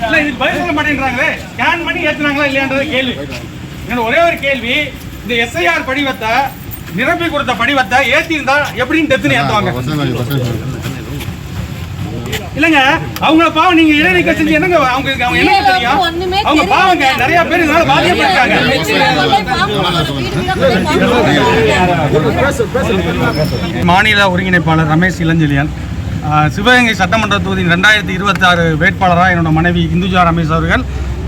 இல்ல இதுக்கு பதில் சொல்ல மாட்டேன்றாங்களே ஸ்கேன் பண்ணி ஏத்துனாங்களா இல்லையான்றது கேள்வி என்னோட ஒரே ஒரு கேள்வி இந்த எஸ்ஐஆர் படிவத்தை நிரப்பி கொடுத்த படிவத்தை ஏத்தி இருந்தா எப்படின்னு டெத்துன்னு ஏத்துவாங்க இல்லங்க அவங்கள பாவம் நீங்க இடைநீக்க செஞ்சு என்னங்க அவங்க அவங்க என்ன தெரியும் அவங்க. பாவங்க நிறைய பேர் இதனால பாதிக்கப்பட்டாங்க மாநில ஒருங்கிணைப்பாளர் ரமேஷ் இளஞ்செழியன் சிவகங்கை சட்டமன்ற தொகுதி ரெண்டாயிரத்தி இருபத்தாறு வேட்பாளராக என்னோட மனைவி இந்துஜா ரமேஷ் அவர்கள்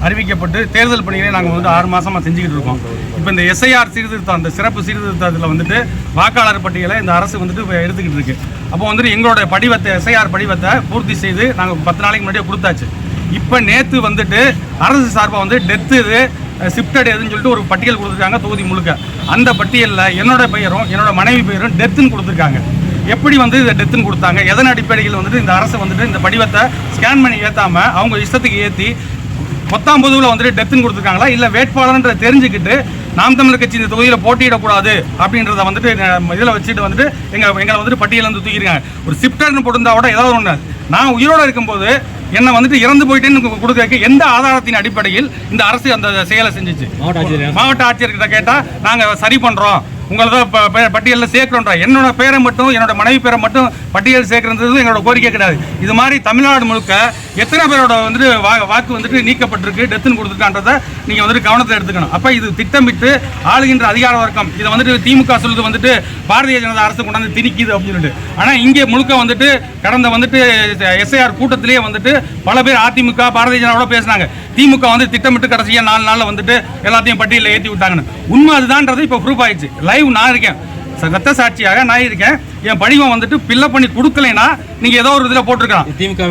அறிவிக்கப்பட்டு தேர்தல் பணிகளை நாங்கள் வந்து ஆறு மாதமாக செஞ்சுக்கிட்டு இருக்கோம். இப்போ இந்த எஸ்ஐஆர் சீர்திருத்தம் அந்த சிறப்பு சீர்திருத்தத்தில் வந்துட்டு வாக்காளர் பட்டியலை இந்த அரசு வந்துட்டு இப்ப எடுத்துக்கிட்டு இருக்கு. அப்போ வந்துட்டு எங்களோட படிவத்தை எஸ்ஐஆர் படிவத்தை பூர்த்தி செய்து நாங்கள் பத்து நாளைக்கு முன்னாடியே கொடுத்தாச்சு. இப்போ நேற்று வந்துட்டு அரசு சார்பாக வந்து டெத்து இது ஷிஃப்டட் எதுன்னு சொல்லிட்டு ஒரு பட்டியல் கொடுத்துருக்காங்க தொகுதி முழுக்க. அந்த பட்டியலில் என்னோட பெயரும் என்னோட மனைவி பெயரும் டெத்துன்னு கொடுத்துருக்காங்க. எப்படி வந்து இதை டெத்துன்னு கொடுத்தாங்க எதன் அடிப்படையில் வந்துட்டு இந்த அரசு வந்துட்டு இந்த படிவத்தை ஸ்கேன் பண்ணி ஏற்றாம அவங்க இஷ்டத்துக்கு ஏற்றி பத்தாம் பொதுவில் வந்துட்டு டெத்துன்னு கொடுத்துருக்காங்களா? இல்லை வேட்பாளர்ன்ற தெரிஞ்சுக்கிட்டு நாம் தமிழர் கட்சி இந்த தொகுதியில் போட்டியிடக்கூடாது அப்படின்றத வந்துட்டு இதில் வச்சுட்டு வந்துட்டு எங்கள் எங்களை வந்துட்டு பட்டியலில் வந்து தூக்கிருக்காங்க ஒரு ஷிஃப்டர்னு போட்டிருந்தா கூட ஏதாவது ஒன்று நான் உயிரோடு இருக்கும்போது என்னை வந்துட்டு இறந்து போயிட்டேன்னு கொடுக்க எந்த ஆதாரத்தின் அடிப்படையில் இந்த அரசு அந்த செயலை செஞ்சுச்சு? மாவட்ட ஆட்சியர்கிட்ட கேட்டால் நாங்கள் சரி பண்ணுறோம் உங்களை தான் பட்டியலில் சேர்க்கிறோன்ற என்னோட பேரை மட்டும் என்னோட மனைவி பேரை மட்டும் பட்டியல் சேர்க்கறது எங்களோட கோரிக்கை கிடையாது. இது மாதிரி தமிழ்நாடு முழுக்க எத்தனை பேரோட வந்துட்டு வா வாக்கு வந்துட்டு நீக்கப்பட்டிருக்கு டெத்துன்னு கொடுத்துருக்கான்றதை நீங்கள் வந்துட்டு கவனத்தில் எடுத்துக்கணும். அப்போ இது திட்டமிட்டு ஆளுகின்ற அதிகார வர்க்கம் இதை வந்துட்டு திமுக சொல்லுது வந்துட்டு பாரதிய ஜனதா அரசு கொண்டாந்து திணிக்குது அப்படின்னு சொல்லிட்டு. ஆனால் இங்கே முழுக்க வந்துட்டு கடந்த வந்துட்டு எஸ்ஐஆர் கூட்டத்திலேயே வந்துட்டு பல பேர் அதிமுக பாரதிய ஜனதாவோட பேசினாங்க. திமுக வந்து திட்டமிட்டு கடைசியாக நாலு நாளில் வந்துட்டு எல்லாத்தையும் பட்டியலில் ஏற்றி விட்டாங்கன்னு. உண்மை அதுதான்றது இப்போ ப்ரூஃப் ஆயிடுச்சு. லைவ் நான் இருக்கேன். ரத்த சாட்சியாக நான் இருக்கேன். என் படிவம் வந்துட்டு ஃபில்லப் பண்ணி கொடுக்கலைன்னா நீங்கள் ஏதோ ஒரு இதில் போட்டிருக்கலாம். திமுக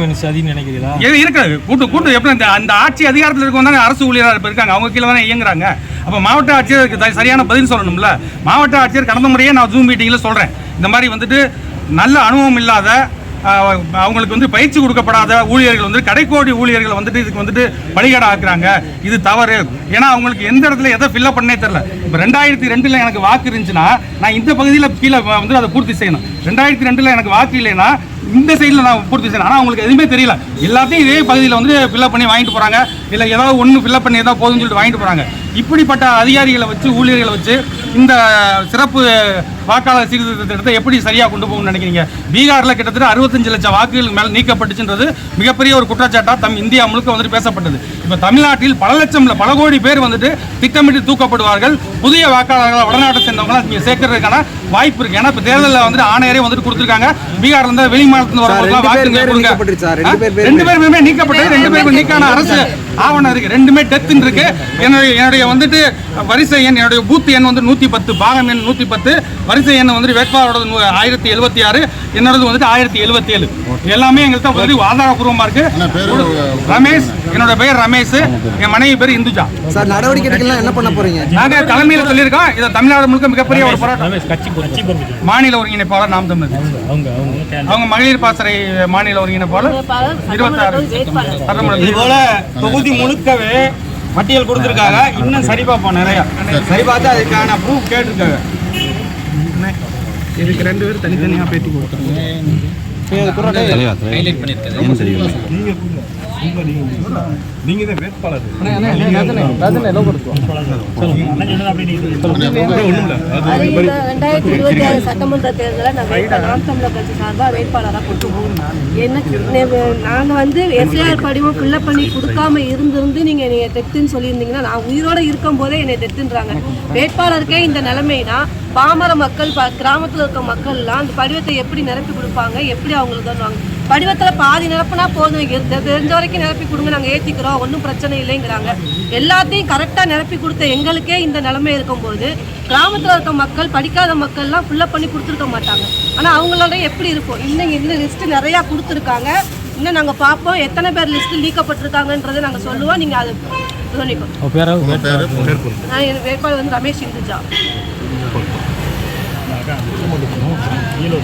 நினைக்கிறீங்களா? இருக்காது. கூட்டு கூட்டு எப்படி அந்த ஆட்சி அதிகாரத்தில் இருக்கவங்க தானே அரசு ஊழியராக இருக்காங்க. அவங்க கீழே தானே இயங்குறாங்க. அப்போ மாவட்ட ஆட்சியருக்கு சரியான பதில் சொல்லணும்ல. மாவட்ட ஆட்சியர் கடந்த முறையே நான் ஜூம் மீட்டிங்கில் சொல்கிறேன் இந்த மாதிரி வந்துட்டு நல்ல அனுபவம் இல்லாத அவங்களுக்கு வந்து பயிற்சி கொடுக்கப்படாத ஊழியர்கள் வந்து கடைக்கோடி ஊழியர்கள் வந்துட்டு இதுக்கு வந்துட்டு பலிகடை ஆக்குறாங்க. இது தவறு. ஏன்னா அவங்களுக்கு எந்த இடத்துல எதை ஃபில்லப் பண்ணே தெரில இப்போ ரெண்டாயிரத்தி ரெண்டில் எனக்கு வாக்கு இருந்துச்சுன்னா நான் இந்த பகுதியில் கீழே வந்து அதை பூர்த்தி செய்யணும். ரெண்டாயிரத்தி ரெண்டில் எனக்கு வாக்கு இல்லைன்னா இந்த சைடில் நான் பூர்த்தி செய்யணும். ஆனால் அவங்களுக்கு எதுவுமே தெரியல. எல்லாத்தையும் இதே பகுதியில் வந்து ஃபில்லப் பண்ணி வாங்கிட்டு போகிறாங்க இல்லை ஏதாவது ஒன்று ஃபில்லப் பண்ணி ஏதாவது போதும்னு சொல்லிட்டு வாங்கிட்டு போகிறாங்க இப்படிப்பட்ட அதிகாரிகளை வச்சு ஊழியர்களை வச்சு இந்த சிறப்பு வாக்காளர் சீர்திருத்த திட்டத்தை எப்படி சரியாக கொண்டு போகணும்னு நினைக்கிறீங்க? பீகாரில் கிட்டத்தட்ட அறுபத்தஞ்சு லட்சம் வாக்குகள் மேலே நீக்கப்பட்டுச்சுன்றது மிகப்பெரிய ஒரு குற்றச்சாட்டாக தம் இந்தியா முழுக்க வந்துட்டு பேசப்பட்டது. இப்போ தமிழ்நாட்டில் பல லட்சம் இல்ல, பல கோடி பேர் வந்துட்டு திட்டமிட்டு தூக்கப்படுவார்கள் புதிய வாக்காளர்களை வடநாட்டை சேர்ந்தவங்களை இங்கே சேர்க்கறதுக்கான வாய்ப்பு இருக்கு. ஏன்னா இப்போ தேர்தலில் வந்துட்டு ஆணையரே வந்துட்டு கொடுத்துருக்காங்க. பீகார்ல இருந்து வெளி மாநிலத்துல வரவங்க ரெண்டு பேர் வாக்குங்க பேர் கொடுங்க. நீக்கப்பட்டுருச்சு சார். ரெண்டு பேருமே நீக்கப்பட்டது. ரெண்டு பேருக்கும் நீக்கான அரசு ஆவணம் இருக்கு. ரெண்டுமே டெத்துன்னு இருக்கு. என்னுடைய என்னுடைய வந்துட்டு வரிசை எண் என்னுடைய பூத் எண் வந்து நூற்றி பத்து பாகம் எண் நூற்றி பத்து வரிசை எண் வந்துட்டு வேட்பாளரோட ஆயிரத்தி எழுபத்தி ஆறு என்னோடது வந்துட்டு ஆயிரத்தி எழுபத்தி ஏழு எல்லாமே எங்கள்கிட்ட வந்து ஆதாரபூர்வமா இருக்கு. ரமேஷ் என்னோட பெயர் ரமேஷ். என் மனைவி பேர் இந்துஜா. சார் நடவடிக்கை எடுக்கலாம் என்ன பண்ண போறீங்க? நாங்க தலைமையில் சொல்லியிருக்கோம். இதை தமிழ்நாடு முழுக்க மிகப்பெரிய ஒரு போராட்டம். மாநில ஒருங்கிணைப்பாளர் நாம் தமிழர். அவங்க அவங்க அவங்க. மகளிர் பாசறை மாநில ஒருங்கிணைப்பாளர் இருபத்தாறு. தொகுதி முழுக்கவே பட்டியல் கொடுத்துருக்காங்க. இன்னும் சரி பார்ப்போம் நிறைய. சரி. பார்த்து அதுக்கான ப்ரூஃப் கேட்டிருக்காங்க. இதுக்கு ரெண்டு பேரும் தனித்தனியாக பேட்டி கொடுத்தாங்க நீங்க தான் வேட்பாளர். அது இந்த ரெண்டாயிரத்தி இருபத்தி ஆறு சட்டமன்ற தேர்தலில் நான் நாம் தமிழர் கட்சி சார்பாக வேட்பாளராக கொடுத்துருவோம் என்ன நாங்கள் வந்து எஸ்ஐஆர் படிவம் ஃபில்லப் பண்ணி கொடுக்காம இருந்திருந்து நீங்கள் நீங்கள் டெத்துன்னு சொல்லியிருந்தீங்கன்னா நான் உயிரோட இருக்கும் போதே என்னை டெத்துன்றாங்க வேட்பாளருக்கே இந்த நிலைமைனா பாமர மக்கள் ப கிராமத்தில் இருக்க மக்கள்லாம் அந்த படிவத்தை எப்படி நிரப்பி கொடுப்பாங்க எப்படி அவங்களுக்கு தருவாங்க படிவத்தில் பாதி நிரப்புனா போதும். தெரிஞ்ச வரைக்கும் நிரப்பி கொடுங்க. நாங்கள் ஏற்றிக்கிறோம் ஒன்றும் பிரச்சனை இல்லைங்கிறாங்க. எல்லாத்தையும் கரெக்டாக நிரப்பி கொடுத்த எங்களுக்கே இந்த நிலைமை இருக்கும்போது கிராமத்தில் இருக்க மக்கள் படிக்காத மக்கள்லாம் ஃபுல்லப் பண்ணி கொடுத்துருக்க மாட்டாங்க. ஆனால் அவங்களோட எப்படி இருக்கும் இன்னும் இன்னும் லிஸ்ட்டு நிறையா கொடுத்துருக்காங்க. இன்னும் நாங்கள் பார்ப்போம். எத்தனை பேர் லிஸ்ட்டு நீக்கப்பட்டிருக்காங்கன்றதை நாங்கள் சொல்லுவோம். நீங்கள் அது சொல்லிக்கோ என் வேட்பாளர் வந்து ரமேஷ் இந்துஜா. கையில்